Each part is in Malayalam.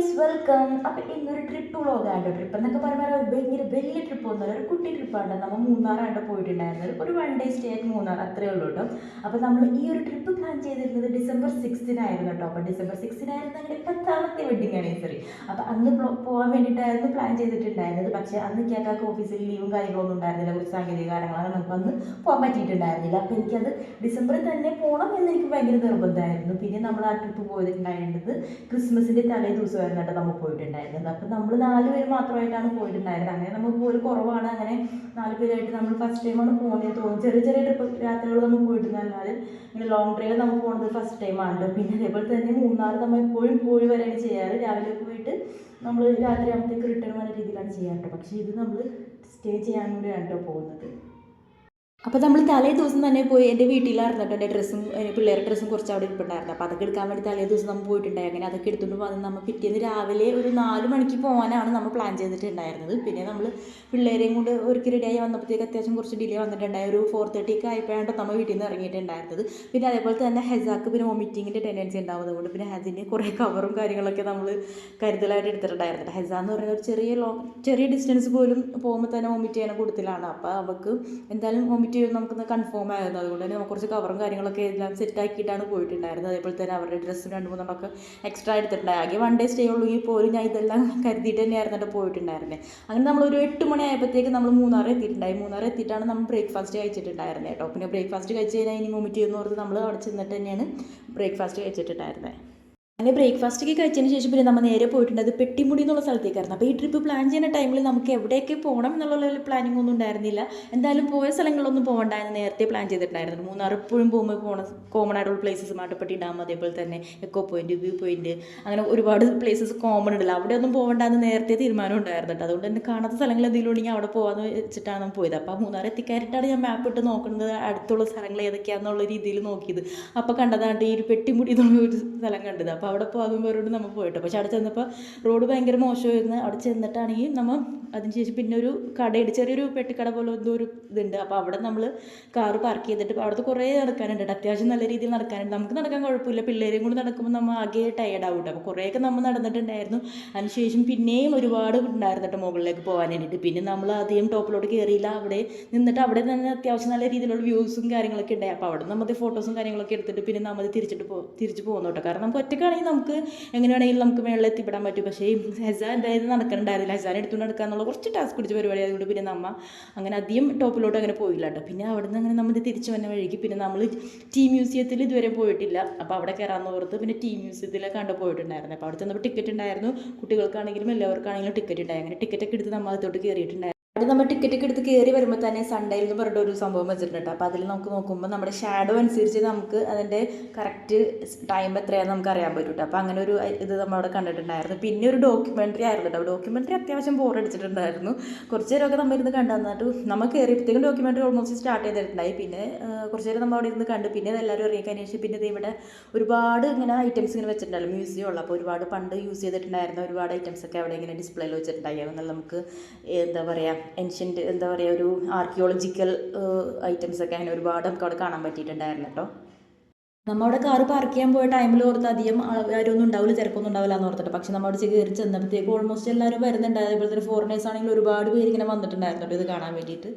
ഗൈസ് വെൽക്കം അപ്പം ഇന്നൊരു ട്രിപ്പ് വ്ളോഗാണ് ട്രിപ്പ് എന്നൊക്കെ പറഞ്ഞാൽ ഭയങ്കര വലിയ ട്രിപ്പ് ഒന്നുമല്ല ഒരു കുട്ടി ട്രിപ്പാണ് നമ്മൾ മൂന്നാറാണ്ട് പോയിട്ടുണ്ടായിരുന്നത്. ഒരു വൺ ഡേ സ്റ്റേ ആയിട്ട് മൂന്നാർ അത്രേ ഉള്ളൂ കേട്ടോ. അപ്പോൾ നമ്മൾ ഈ ഒരു ട്രിപ്പ് പ്ലാൻ ചെയ്തിരുന്നത് ഡിസംബർ സിക്സ്റ്റിനായിരുന്നു കേട്ടോ. അപ്പൊ ഡിസംബർ സിക്സ്റ്റിനായിരുന്നു അങ്ങനെ പത്താമത്തെ വെഡിങ് ആനിവേഴ്സറി അപ്പോൾ അന്ന് പ്ലോ- പോകാൻ വേണ്ടിയിട്ടായിരുന്നു പ്ലാൻ ചെയ്തിട്ടുണ്ടായിരുന്നത്. പക്ഷേ അന്ന് കേക്കാക്ക് ഓഫീസിൽ ലീവും കാര്യങ്ങളൊന്നും ഉണ്ടായിരുന്നില്ല. കുറച്ച് സാങ്കേതിക കാരണങ്ങളാണ് നമുക്ക് അന്ന് പോകാൻ പറ്റിയിട്ടുണ്ടായിരുന്നില്ല. അപ്പോൾ എനിക്കത് ഡിസംബറിൽ തന്നെ പോകണം എന്ന് എനിക്ക് ഭയങ്കര നിർബന്ധമായിരുന്നു. പിന്നെ നമ്മൾ ആ ട്രിപ്പ് പോയിട്ടുണ്ടായിരുന്നത് ക്രിസ്മസിന്റെ തലേ ദിവസമായിരുന്നു. കേട്ടോ നമ്മൾ പോയിട്ടുണ്ടായിരുന്നത്. അപ്പം നമ്മൾ നാല് പേര് മാത്രമായിട്ടാണ് പോയിട്ടുണ്ടായിരുന്നത്. അങ്ങനെ നമുക്ക് ഒരു കുറവാണ്. അങ്ങനെ നാല് പേരായിട്ട് നമ്മൾ ഫസ്റ്റ് ടൈമാണ് പോകുന്നത് തോന്നുന്നു ചെറിയ ചെറിയ ട്രിപ്പ് യാത്രകൾ നമ്മൾ പോയിട്ടുണ്ടല്ലാതെ ഇങ്ങനെ ലോങ് ഡ്രൈവ് നമ്മൾ പോകുന്നത് ഫസ്റ്റ് ടൈമാണ് പിന്നെ അതേപോലെ തന്നെ മൂന്നാർ നമ്മൾ എപ്പോഴും പോയി വരെയാണ് ചെയ്യാറ്. രാവിലെ പോയിട്ട് നമ്മൾ രാത്രി ആകുമ്പോഴത്തേക്ക് റിട്ടേൺ വരുന്ന രീതിയിലാണ് ചെയ്യാറ്. പക്ഷേ ഇത് നമ്മൾ സ്റ്റേ ചെയ്യാൻ കൂടിയാണ് കേട്ടോ പോകുന്നത്. അപ്പോൾ നമ്മൾ തലേ ദിവസം തന്നെ പോയി എന്റെ വീട്ടിലായിരുന്നു കേട്ടോ എന്റെ ഡ്രസ്സും പിള്ളേരുടെ ഡ്രസ്സും കുറച്ച് അവിടെ ഇരിപ്പുണ്ടായിരുന്നു. അപ്പോൾ അതൊക്കെ എടുക്കാൻ വേണ്ടി തലേ ദിവസം നമ്മൾ പോയിട്ടുണ്ടായി. അങ്ങനെ അതൊക്കെ എടുത്തുകൊണ്ട് വന്ന് നമ്മൾ പിറ്റേന്ന് രാവിലെ ഒരു നാല് മണിക്ക് പോകാനാണ് നമ്മൾ പ്ലാൻ ചെയ്തിട്ടുണ്ടായിരുന്നത്. പിന്നെ നമ്മൾ പിള്ളേരെയും കൊണ്ട് ഒരുക്കി റെഡിയായി വന്നപ്പോഴത്തേക്ക് അത്യാവശ്യം കുറച്ച് ഡിലേ വന്നിട്ടുണ്ടായി. ഒരു ഫോർ തേർട്ടി ഒക്കെ ആയപ്പോഴാണ് നമ്മൾ വീട്ടിൽ നിന്ന് ഇറങ്ങിയിട്ടുണ്ടായിരുന്നത്. പിന്നെ അതേപോലെ തന്നെ ഹെസാക്ക് പിന്നെ വോമിറ്റിങ്ങിന്റെ ടെൻഡൻസി ഉണ്ടാവുന്നതുകൊണ്ട് പിന്നെ ഹെസിന്റെ കുറേ കവറും കാര്യങ്ങളൊക്കെ നമ്മൾ കരുതലായിട്ട് എടുത്തിട്ടുണ്ടായിരുന്നു ഹെസ എന്ന് പറയുന്ന ഒരു ചെറിയ ലോ ചെറിയ ഡിസ്റ്റൻസ് പോലും പോകുമ്പോൾ തന്നെ വോമിറ്റ് ചെയ്യാൻ കൂടുതലാണ്. അപ്പോൾ അവൾക്ക് എന്തായാലും വോമിറ്റ് ചെയ്യുമെന്ന് നമുക്കൊന്ന് കൺഫേം ആയിരുന്നു അതുകൊണ്ട് തന്നെ കുറച്ച് കവറും കാര്യങ്ങളൊക്കെ എല്ലാം സെറ്റ് ആക്കിയിട്ടാണ് പോയിട്ടുണ്ടായിരുന്നത്. അതേപോലെ തന്നെ അവരുടെ ഡ്രസ്സ് രണ്ട് നമുക്ക് എക്സ്ട്രാ എടുത്തിട്ടുണ്ടായി ആകെ വൺ ഡേ സ്റ്റേ ഉള്ളൂ. ഈ പോലും ഞാൻ ഇതെല്ലാം കരുതിയിട്ട് തന്നെയായിരുന്നു എന്റെ പോയിട്ടുണ്ടായിരുന്നത് അങ്ങനെ നമ്മളൊരു എട്ട് മണി ആയപ്പോഴത്തേക്ക് നമ്മൾ മൂന്നാർ എത്തിയിട്ടുണ്ടായി. മൂന്നാർ എത്തിയിട്ടാണ് നമ്മൾ ബ്രേക്ക്ഫാസ്റ്റ് കഴിച്ചിട്ടുണ്ടായിരുന്നത് കേട്ടോ. പിന്നെ ബ്രേക്ക്ഫാസ്റ്റ് കഴിച്ച് കഴിഞ്ഞാൽ ഇനി വോമിറ്റ് ചെയ്യുന്ന ഓർത്ത് നമ്മൾ അവിടെ ചെന്നിട്ട് തന്നെയാണ് ബ്രേക്ക്ഫാസ്റ്റ് കഴിച്ചിട്ടുണ്ടായിരുന്നത് അങ്ങനെ ബ്രേക്ക്ഫാസ്റ്റ് ഒക്കെ കഴിച്ചതിന് ശേഷം പിന്നെ നമ്മൾ നേരെ പോയിട്ടുണ്ട്. അത് പെട്ടിമുടി എന്നുള്ള സ്ഥലത്തേക്കായിരുന്നു. അപ്പോൾ ഈ ട്രിപ്പ് പ്ലാൻ ചെയ്യുന്ന ടൈമിൽ നമുക്ക് എവിടെയൊക്കെ പോകണം എന്നുള്ള പ്ലാനിംഗ് ഒന്നും ഉണ്ടായിരുന്നില്ല. എന്തായാലും പോയ സ്ഥലങ്ങളൊന്നും പോകണ്ടായിരുന്നു നേരത്തെ പ്ലാൻ ചെയ്തിട്ടുണ്ടായിരുന്നു. മൂന്നാർ എപ്പോഴും പോകുമ്പോൾ പോകണം കോമൺ ആയിട്ടുള്ള പ്ലേസസ് മാട്ടുപ്പെട്ടി ഡാം അതേപോലെ തന്നെ എക്കോ പോയിന്റ് വ്യൂ പോയിന്റ് അങ്ങനെ ഒരുപാട് പ്ലേസസ് കോമൺ ഉണ്ടല്ലോ. അവിടെ ഒന്നും പോകണ്ടെന്ന് നേരത്തെ തീരുമാനം ഉണ്ടായിരുന്നു കേട്ടോ. അതുകൊണ്ട് തന്നെ കാണാത്ത സ്ഥലങ്ങൾ എന്തെങ്കിലും ഉണ്ടെങ്കിൽ അവിടെ പോകാമെന്ന് വെച്ചിട്ടാണ് പോയത്. അപ്പോൾ മൂന്നാർ എത്തിക്കാരിട്ടാണ് ഞാൻ മാപ്പ് ഇട്ട് നോക്കുന്നത്. അടുത്തുള്ള സ്ഥലങ്ങൾ ഏതൊക്കെയാണെന്നുള്ള രീതിയിൽ നോക്കിയത്. അപ്പോൾ കണ്ടതാണ് ഈ ഒരു പെട്ടിമുടി എന്നുള്ള ഒരു സ്ഥലം കണ്ടത്. അപ്പോൾ അവിടെ പോകാൻ പേരോട് നമ്മൾ പോയിട്ട്. പക്ഷെ അവിടെ ചെന്നപ്പോൾ റോഡ് ഭയങ്കര മോശമായിരുന്നു. അവിടെ ചെന്നിട്ടാണെങ്കിൽ നമ്മൾ അതിനുശേഷം പിന്നെ ഒരു കടയുണ്ട് ചെറിയൊരു പെട്ടിക്കട പോലെ എന്തോ ഒരു ഇതുണ്ട്. അപ്പോൾ അവിടെ നമ്മൾ കാറ് പാർക്ക് ചെയ്തിട്ട് അവിടുത്തെ കുറേ നടക്കാനുണ്ട്. അത്യാവശ്യം നല്ല രീതിയിൽ നടക്കാനുണ്ട്. നമുക്ക് നടക്കാൻ കുഴപ്പമില്ല. പിള്ളേരെയും കൂടി നടക്കുമ്പോൾ നമ്മൾ ആകെ ടയേർഡ് കേട്ടോ അപ്പോൾ കുറേയൊക്കെ നമ്മൾ നടന്നിട്ടുണ്ടായിരുന്നു. അതിനുശേഷം പിന്നെയും ഒരുപാട് ഉണ്ടായിരുന്നു കേട്ടോ മുകളിലേക്ക് പോകാൻ വേണ്ടിയിട്ട്. പിന്നെ നമ്മൾ ആദ്യം ടോപ്പിലോട്ട് കയറിയില്ല അവിടെ നിന്നിട്ട് അവിടെ തന്നെ അത്യാവശ്യം നല്ല രീതിയിലുള്ള വ്യൂസും കാര്യങ്ങളൊക്കെ ഉണ്ടായി. അപ്പോൾ അവിടെ നമ്മൾ ഫോട്ടോസും കാര്യങ്ങളൊക്കെ എടുത്തിട്ട് പിന്നെ നമ്മൾ തിരിച്ചിട്ട് പോ തിരിച്ച് പോകുന്നു കേട്ടോ കാരണം നമുക്ക് ഒറ്റക്കാണെങ്കിൽ നമുക്ക് എങ്ങനെ വേണമെങ്കിലും നമുക്ക് മേളിൽ എത്തിപ്പെടാൻ പറ്റും. പക്ഷേ ഹെസാൻ ഹെസ എന്തായാലും നടക്കണ്ടായിരുന്നില്ല ഹെസാൻ എടുത്തുകൊണ്ട് നടക്കുക എന്നുള്ള കുറച്ച് ടാസ്ക് പിടിച്ച പരിപാടി ആയതുകൊണ്ട് പിന്നെ നമ്മ അങ്ങനെ അധികം ടോപ്പിലോട്ട് അങ്ങനെ പോയില്ല കേട്ടോ. പിന്നെ അവിടെ നിന്ന് അങ്ങനെ നമ്മൾ തിരിച്ച് വന്ന വഴിക്ക് പിന്നെ നമ്മൾ ടീ മ്യൂസിയത്തിൽ ഇതുവരെ പോയിട്ടില്ല. അപ്പോൾ അവിടെ കയറാമെന്ന് ഓർത്ത് പിന്നെ ടീ മ്യൂസിയത്തിൽ കണ്ട് പോയിട്ടുണ്ടായിരുന്നു. അപ്പോൾ അവിടെ ചെന്നപ്പോൾ ടിക്കറ്റ് ഉണ്ടായിരുന്നു. കുട്ടികൾക്കാണെങ്കിലും എല്ലാവർക്കാണെങ്കിലും ടിക്കറ്റ് ഉണ്ടായി. അങ്ങനെ ടിക്കറ്റൊക്കെ എടുത്ത് നമ്മൾ അതിലോട്ട് കയറിയിട്ടുണ്ടായിരുന്നു അത് നമ്മൾ ടിക്കറ്റ് ഒക്കെ എടുത്ത് കയറി വരുമ്പോൾ തന്നെ സൺഡേയിൽ എന്ന് പറഞ്ഞിട്ട് ഒരു സംഭവം വെച്ചിട്ടുണ്ട് അപ്പോൾ അതിൽ നമുക്ക് നോക്കുമ്പോൾ നമ്മുടെ ഷാഡോ അനുസരിച്ച് നമുക്ക് അതിന്റെ കറക്റ്റ് ടൈം എത്രയാണെന്ന് നമുക്ക് അറിയാൻ പറ്റും അപ്പോൾ അങ്ങനെ ഒരു ഇത് നമ്മൾ അവിടെ കണ്ടിട്ടുണ്ടായിരുന്നു. പിന്നെ ഒരു ഡോക്യുമെന്ററി ആയിരുന്നു കേട്ടോ. ഡോക്യുമെന്ററി അത്യാവശ്യം ബോർ അടിച്ചിട്ടുണ്ടായിരുന്നു. കുറച്ച് നേരമൊക്കെ നമ്മൾ ഇരുന്ന് കണ്ടു നമ്മൾ കയറിയപ്പോഴത്തേക്കും ഡോക്യുമെന്ററി ഓൾമോസ്റ്റ് സ്റ്റാർട്ട് ചെയ്തിട്ടുണ്ടായി. പിന്നെ കുറച്ച് നേരം നമ്മൾ അവിടെ ഇരുന്ന് കണ്ടു പിന്നെ എല്ലാവരും ഇറങ്ങിക്കഴിഞ്ഞ ശേഷം പിന്നെ ഇവിടെ ഒരുപാട് ഇങ്ങനെ ഐറ്റംസ് ഇങ്ങനെ വെച്ചിട്ടുണ്ടായിരുന്നു. മ്യൂസിയം ഉള്ള. അപ്പോൾ ഒരുപാട് പണ്ട് യൂസ് ചെയ്തിട്ടുണ്ടായിരുന്ന ഒരുപാട് ഐറ്റംസ് ഒക്കെ അവിടെ ഇങ്ങനെ ഡിസ്പ്ലേയിൽ വെച്ചിട്ടുണ്ടായി. എന്നാൽ നമുക്ക് എന്താ പറയുക എൻഷ്യന്റ് എന്താ പറയുക ഒരു ആർക്കിയോളജിക്കൽ ഐറ്റംസ് ഒക്കെ അങ്ങനെ ഒരുപാട് നമുക്ക് അവിടെ കാണാൻ പറ്റിയിട്ടുണ്ടായിരുന്നു കേട്ടോ. നമ്മൾ അവിടെ കാറ് പാർക്ക് ചെയ്യാൻ പോയ ടൈമിൽ ഓർത്ത് അധികം ആരൊന്നും ഉണ്ടാവില്ല തിരക്കൊന്നും ഉണ്ടാവില്ല എന്ന് ഓർത്തിട്ട്. പക്ഷെ നമ്മൾ അവിടെ കയറി ചെന്നപ്പോഴത്തേക്ക് ഓൾമോസ്റ്റ് എല്ലാവരും വരുന്നുണ്ട്. അതേപോലെ തന്നെ ഫോറിനേഴ്സ് ആണെങ്കിൽ ഒരുപാട് പേര് ഇങ്ങനെ വന്നിട്ടുണ്ടായിരുന്നു ഇത് കാണാൻ വേണ്ടിയിട്ട്.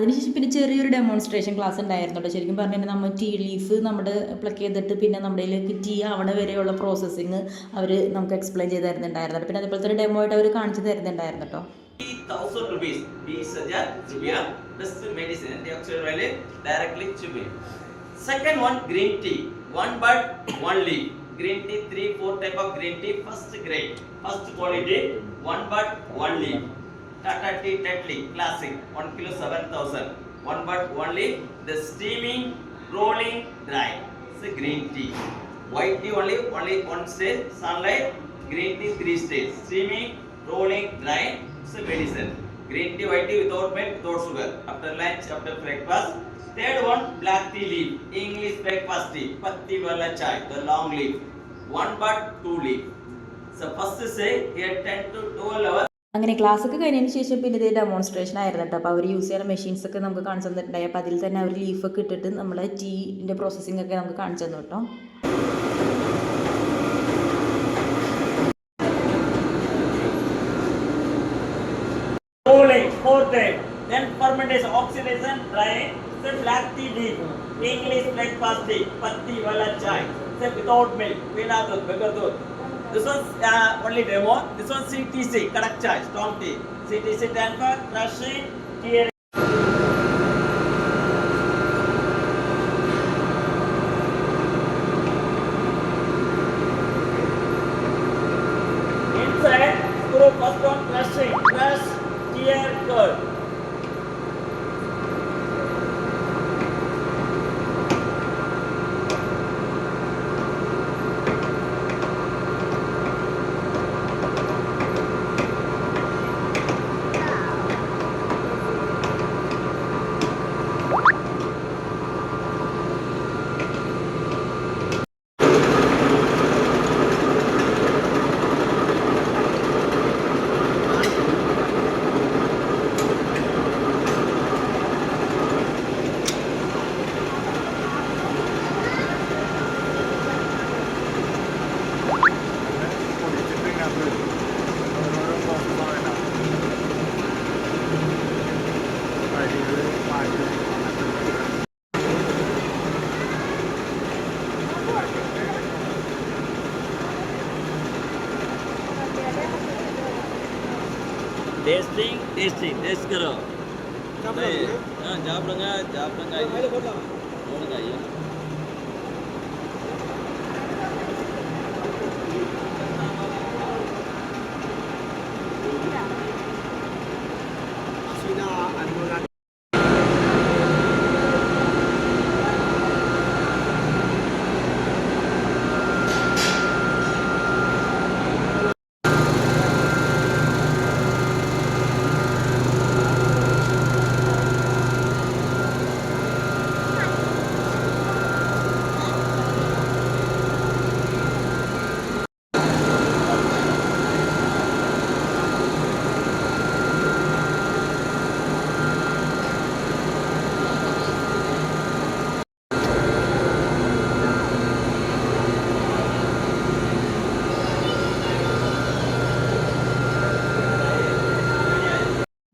അതിനുശേഷം പിന്നെ ചെറിയൊരു ഡെമോൺസ്ട്രേഷൻ ക്ലാസ് ഉണ്ടായിരുന്നു ശരിക്കും പറഞ്ഞു കഴിഞ്ഞാൽ നമ്മൾ ടീ ലീഫ് നമ്മുടെ പ്ലക്ക് ചെയ്തിട്ട് പിന്നെ നമ്മുടെ ടീ ആവണ വരെയുള്ള പ്രോസസ്സിങ് അവർ നമുക്ക് എക്സ്പ്ലെയിൻ ചെയ്ത് തരുന്നുണ്ടായിരുന്നു പിന്നെ അതുപോലെ തന്നെ ഡെമോ ആയിട്ട് അവർ കാണിച്ചു തരുന്നുണ്ടായിരുന്നു കേട്ടോ Green tea, three, four type of green tea, first grade, first quality, one but one leaf. Tata tea, Tetley, classic. One kilo, seven thousand. One bud, one leaf. The steaming, rolling, dry. It's a green tea. White tea only, only one stage. Sunlight, green tea, three stage. Steaming, rolling, dry. It's a medicine. Green tea, white tea without milk, without sugar. After lunch, after breakfast. Third one, black tea leaf. English breakfast tea. Patti wala chai, the long leaf. One but two leaf. So first say here 10 to 12 hours. അങ്ങനെ ക്ലാസ് ഒക്കെ കഴിഞ്ഞതിന് ശേഷം പിന്നെ ഇത് ഡെമോൺസ്ട്രേഷൻ ആയിരുന്നു കേട്ടോ അപ്പോൾ അവർ യൂസ് ചെയ്യുന്ന മെഷീൻസ് ഒക്കെ നമുക്ക് കാണിച്ചു തന്നിട്ടുണ്ടായി അപ്പോൾ അതിൽ തന്നെ അവർ ഒക്കെ ഇട്ടിട്ട് നമ്മൾ ടീന്റെ പ്രോസസ്സിംഗ് ഒക്കെ നമുക്ക് കാണിച്ചു തന്നു കേട്ടോ. Then fermentation, oxidation, drying. Then black tea leaf. English breakfast tea. Patti wala chai. Then without milk. Bina dud, bigger dud. This one's uh, only demo. This one's CTC, kadak chai, strong tea. CTC stand for crushing, testing test करो। जाप लगा जाप लगाइए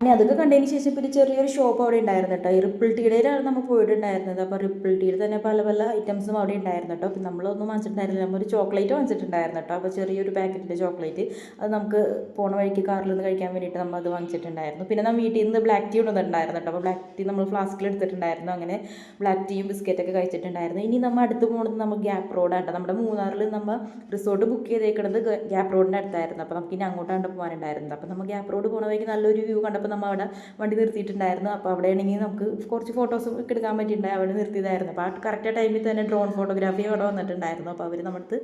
പിന്നെ അതൊക്കെ കണ്ടതിന് ശേഷം പിന്നെ ചെറിയൊരു ഷോപ്പ് അവിടെ ഉണ്ടായിരുന്നു കേട്ടോ ഈ റിപ്പിൾ ടീടേലാണ് നമ്മൾ പോയിട്ടുണ്ടായിരുന്നത്. അപ്പോൾ റിപ്പിൾ ടീയുടെ തന്നെ പല പല ഐറ്റംസും അവിടെ ഉണ്ടായിരുന്നു കേട്ടോ പിന്നെ നമ്മളൊന്നും വാങ്ങിച്ചിട്ടുണ്ടായിരുന്നില്ല. നമ്മൾ ഒരു ചോക്ലേറ്റ് വാങ്ങിച്ചിട്ടുണ്ടായിരുന്നു കേട്ടോ അപ്പോൾ ചെറിയൊരു പാക്കറ്റിന്റെ ചോക്ലേറ്റ് അത് നമുക്ക് പോണ വഴിക്ക് കാറിൽ നിന്ന് കഴിക്കാൻ വേണ്ടിയിട്ട് നമ്മൾ അത് വാങ്ങിച്ചിട്ടുണ്ടായിരുന്നു. പിന്നെ നമ്മൾ വീട്ടിൽ നിന്ന് ബ്ലാക്ക് ടീ ഉണ്ടായിരുന്നു കേട്ടോ അപ്പോൾ ബ്ലാക്ക് ടീ നമ്മൾ ഫ്ലാസ്കിൽ എടുത്തിട്ടുണ്ടായിരുന്നു. അങ്ങനെ ബ്ലാക്ക് ടീയും ബിസ്ക്കറ്റൊക്കെ കഴിച്ചിട്ടുണ്ടായിരുന്നു. ഇനി നമ്മൾ അടുത്ത് പോകുന്നത് നമ്മൾ ഗ്യാപ്പ് റോഡാണ് കേട്ടോ നമ്മുടെ മൂന്നാറിൽ നമ്മൾ റിസോർട്ട് ബുക്ക് ചെയ്തേക്കുന്നത് ഗ്യാപ്പ് റോഡിന്റെ അടുത്തായിരുന്നു. അപ്പോൾ നമുക്ക് ഇനി അങ്ങോട്ടാണ് പോകാനുണ്ടായിരുന്നത്. അപ്പോൾ നമ്മൾ ഗ്യാപ്പ് റോഡ് പോകുന്ന വഴിക്ക് നല്ലൊരു വ്യൂ കണ്ടപ്പോൾ നമ്മൾ അവിടെ വണ്ടി നിർത്തിയിട്ടുണ്ടായിരുന്നു. അപ്പോൾ അവിടെ ആണെങ്കിൽ നമുക്ക് കുറച്ച് ഫോട്ടോസ് ഒക്കെ എടുക്കാൻ പറ്റിയിട്ടുണ്ടായി അവിടെ നിർത്തിയതായിരുന്നു. അപ്പോൾ ആ കറക്റ്റ് ടൈമിൽ തന്നെ ഡ്രോൺ ഫോട്ടോഗ്രാഫി അവിടെ വന്നിട്ടുണ്ടായിരുന്നു. അപ്പോൾ അവർ നമ്മുടെ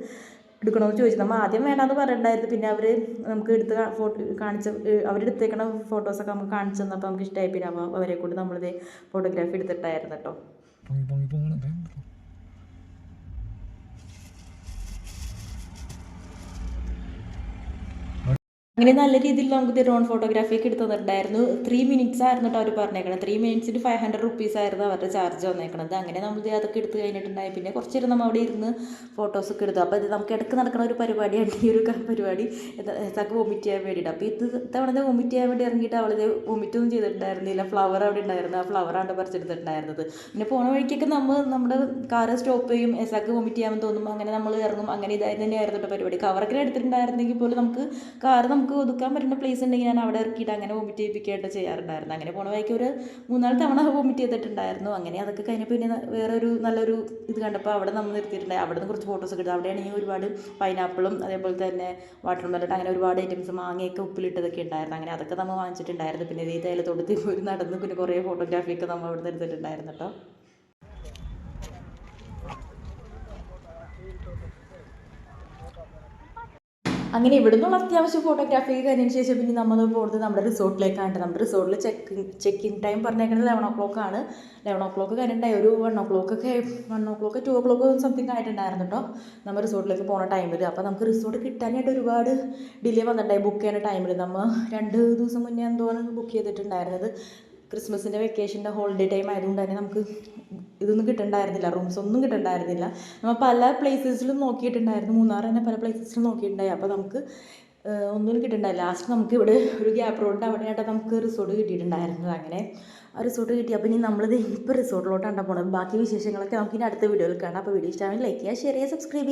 എടുക്കണമെന്ന് ചോദിച്ചു. നമ്മൾ ആദ്യം വേണ്ടാന്ന് പറഞ്ഞിട്ടുണ്ടായിരുന്നു. പിന്നെ അവർ നമുക്ക് എടുത്ത് ഫോട്ടോ കാണിച്ച അവരെടുത്തേക്കണ ഫോട്ടോസൊക്കെ നമുക്ക് കാണിച്ചു തന്നപ്പോൾ നമുക്ക് ഇഷ്ടമായി പിന്നെ അവരെ കൊണ്ട് നമ്മളിത് ഫോട്ടോഗ്രാഫി എടുത്തിട്ടായിരുന്നു കേട്ടോ അങ്ങനെ നല്ല രീതിയിൽ നമുക്ക് ഡ്രോൺ ഫോട്ടോഗ്രാഫി ഒക്കെ എടുത്തുണ്ടായിരുന്നു ത്രീ മിനിറ്റ്സ് ആയിരുന്നു കേട്ടോ അവർ പറഞ്ഞേക്കണത്. ത്രീ മിനിറ്റ്സിന് ഫൈവ് ഹൺഡ്രഡ് റുപ്പീസ് ആയിരുന്നു അവരുടെ ചാർജ് വന്നേക്കണത്. അങ്ങനെ നമ്മൾ അതൊക്കെ എടുത്ത് കഴിഞ്ഞിട്ടുണ്ടായി. പിന്നെ കുറച്ച് നേരം നമ്മൾ അവിടെ ഇരുന്ന് ഫോട്ടോസ് ഒക്കെ എടുത്തു. അപ്പോൾ ഇത് നമുക്ക് ഇടയ്ക്ക് നടക്കുന്ന ഒരു പരിപാടിയാണ് ഈ ഒരു പരിപാടി ഇതൊക്കെ വൊമിറ്റ് ചെയ്യാൻ വേണ്ടിയിട്ട്. അപ്പോൾ ഇത് തവണ വൊമിറ്റ് ചെയ്യാൻ വേണ്ടി ഇറങ്ങിയിട്ട് അവളത് ഒന്നും ചെയ്തിട്ടുണ്ടായിരുന്നില്ല. ഫ്ലവർ അവിടെ ഉണ്ടായിരുന്നു. ആ ഫ്ലവർ ഫ്ലവറാണ് പറിച്ചെടുത്തിട്ടുണ്ടായിരുന്നത്. പിന്നെ പോണ വഴിക്കൊക്കെ നമ്മൾ നമ്മുടെ കാറ് സ്റ്റോപ്പ് ചെയ്യും. എസാക്ക് വൊമിറ്റ് ചെയ്യാമെന്ന് തോന്നും. അങ്ങനെ നമ്മൾ ഇറങ്ങും. അങ്ങനെ ഇതായിരുന്നു തന്നെയായിരുന്നു പരിപാടി. കവറൊക്കെ എടുത്തിട്ടുണ്ടായിരുന്നെങ്കിൽ പോലും നമുക്ക് കാറ് നമുക്ക് ഒതുക്കാൻ പറ്റുന്ന പ്ലേസ് ഉണ്ടെങ്കിൽ ഞാൻ അവിടെ ഇറക്കിയിട്ട് അങ്ങനെ വോമിറ്റ് ചെയ്യിപ്പിക്കുകയായിട്ട് ചെയ്യാറുണ്ടായിരുന്നു. അങ്ങനെ പോണ വഴിക്ക് ഒരു മൂന്നാൽ തവണ വോമിറ്റ് ചെയ്തിട്ടുണ്ടായിരുന്നു. അങ്ങനെ അതൊക്കെ കഴിഞ്ഞപ്പോൾ പിന്നെ വേറൊരു നല്ലൊരു ഇത് കണ്ടപ്പോൾ അവിടെ നമ്മൾ നിർത്തിയിട്ടുണ്ടായി. അവിടെ നിന്ന് കുറച്ച് ഫോട്ടോസ് ഒക്കെ എടുത്തു അവിടെയാണെങ്കിൽ ഒരുപാട് പൈനാപ്പിളും അതേപോലെ തന്നെ വാട്ടർ മെലൺ അങ്ങനെ ഒരുപാട് ഐറ്റംസ് മാങ്ങയൊക്കെ ഉപ്പിലിട്ടതൊക്കെ ഉണ്ടായിരുന്നു അങ്ങനെ അതൊക്കെ നമ്മൾ വാങ്ങിച്ചിട്ടുണ്ടായിരുന്നു. പിന്നെ ഇതേ തേയിലത്തോട്ടത്തിൽ പോയി നടന്ന് പിന്നെ കുറേ ഫോട്ടോഗ്രാഫിയൊക്കെ നമ്മൾ അവിടെ നിന്ന് എടുത്തിട്ടുണ്ടായിരുന്നു കേട്ടോ അങ്ങനെ ഇവിടെ നിന്നുള്ള അത്യാവശ്യം ഫോട്ടോഗ്രാഫി കഴിഞ്ഞതിന് ശേഷം പിന്നെ നമ്മൾ പോകുന്നത് നമ്മുടെ റിസോർട്ടിലേക്കാണ് നമ്മുടെ റിസോർട്ടിൽ ചെക്ക് ചെക്ക് ഇൻ ടൈം പറഞ്ഞേക്കുന്നത് ലെവൻ ഓ ക്ലോക്ക് ആണ്. ലെവൻ ഓ ക്ലോക്ക് കഴിഞ്ഞിട്ടുണ്ടായി. ഒരു വൺ ഓ ക്ലോക്ക് ഒക്കെ one o'clock two o'clock something ആയിട്ടുണ്ടായിരുന്നു കേട്ടോ. നമ്മൾ റിസോർട്ടിലേക്ക് പോകുന്ന ടൈമിൽ അപ്പോൾ നമുക്ക് റിസോർട്ട് കിട്ടാനായിട്ട് ഒരുപാട് ഡിലേ വന്നിട്ടുണ്ടായി. ബുക്ക് ചെയ്യുന്ന ടൈമിൽ നമ്മൾ രണ്ട് ദിവസം മുന്നേ എന്തോ ബുക്ക് ചെയ്തിട്ടുണ്ടായിരുന്നത്. ക്രിസ്മസിന്റെ വെക്കേഷന്റെ ഹോളിഡേ ടൈം ആയതുകൊണ്ട് തന്നെ നമുക്ക് ഇതൊന്നും കിട്ടണ്ടായിരുന്നില്ല. റൂംസ് ഒന്നും കിട്ടണ്ടായിരുന്നില്ല. നമ്മൾ പല പ്ലേസസിലും നോക്കിയിട്ടുണ്ടായിരുന്നു. മൂന്നാർ തന്നെ പല പ്ലേസസിലും നോക്കിയിട്ടുണ്ടായി. അപ്പോൾ നമുക്ക് ഒന്നും കിട്ടണ്ടായില്ല ലാസ്റ്റ് നമുക്ക് ഇവിടെ ഒരു ഗ്യാപ്പ് റോഡിന്റെ അവിടെയായിട്ട് നമുക്ക് റിസോർട്ട് കിട്ടിയിട്ടുണ്ടായിരുന്നത് അങ്ങനെ ആ റിസോർട്ട് കിട്ടി. അപ്പോൾ ഇനി നമ്മളിത് ഇപ്പോൾ റിസോർട്ടിലോട്ടാണ് പോണത്. ബാക്കി വിശേഷങ്ങളൊക്കെ നമുക്ക് ഇനി അടുത്ത വീഡിയോയിൽ കാണാം. അപ്പോൾ വീഡിയോ ഇഷ്ടമായി ലൈക്ക് ചെയ്യുക ഷെയർ ചെയ്യുക സബ്സ്ക്രൈബ് ചെയ്യുക.